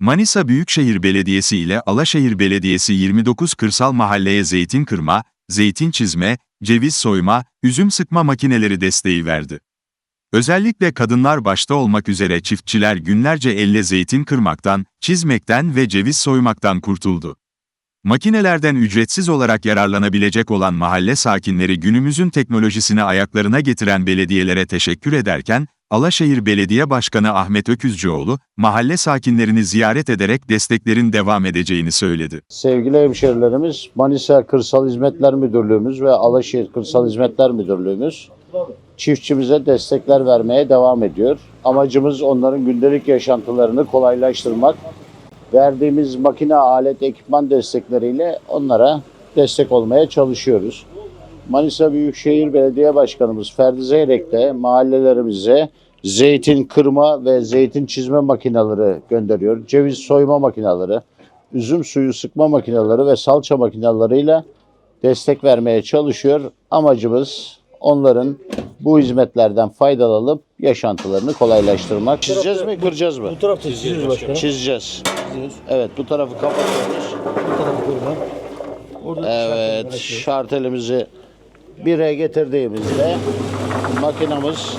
Manisa Büyükşehir Belediyesi ile Alaşehir Belediyesi 29 kırsal mahalleye zeytin kırma, zeytin çizme, ceviz soyma, üzüm sıkma makineleri desteği verdi. Özellikle kadınlar başta olmak üzere çiftçiler günlerce elle zeytin kırmaktan, çizmekten ve ceviz soymaktan kurtuldu. Makinelerden ücretsiz olarak yararlanabilecek olan mahalle sakinleri günümüzün teknolojisini ayaklarına getiren belediyelere teşekkür ederken, Alaşehir Belediye Başkanı Ahmet Öküzcüoğlu, mahalle sakinlerini ziyaret ederek desteklerin devam edeceğini söyledi. Sevgili hemşerilerimiz, Manisa Kırsal Hizmetler Müdürlüğümüz ve Alaşehir Kırsal Hizmetler Müdürlüğümüz çiftçimize destekler vermeye devam ediyor. Amacımız onların gündelik yaşantılarını kolaylaştırmak. Verdiğimiz makine, alet, ekipman destekleriyle onlara destek olmaya çalışıyoruz. Manisa Büyükşehir Belediye Başkanımız Ferdi Zeyrek de mahallelerimize zeytin kırma ve zeytin çizme makineleri gönderiyor. Ceviz soyma makineleri, üzüm suyu sıkma makineleri ve salça makineleriyle destek vermeye çalışıyor. Amacımız onların bu hizmetlerden faydalanıp yaşantılarını kolaylaştırmak. Çizeceğiz mi, kıracağız mı? Bu tarafta çiziyoruz başkanım. Çizeceğiz. Çiziyoruz. Evet, bu tarafı kapatıyoruz. Bu tarafı kırma. Orada Evet, şartelimizi bire getirdiğimizde makinamız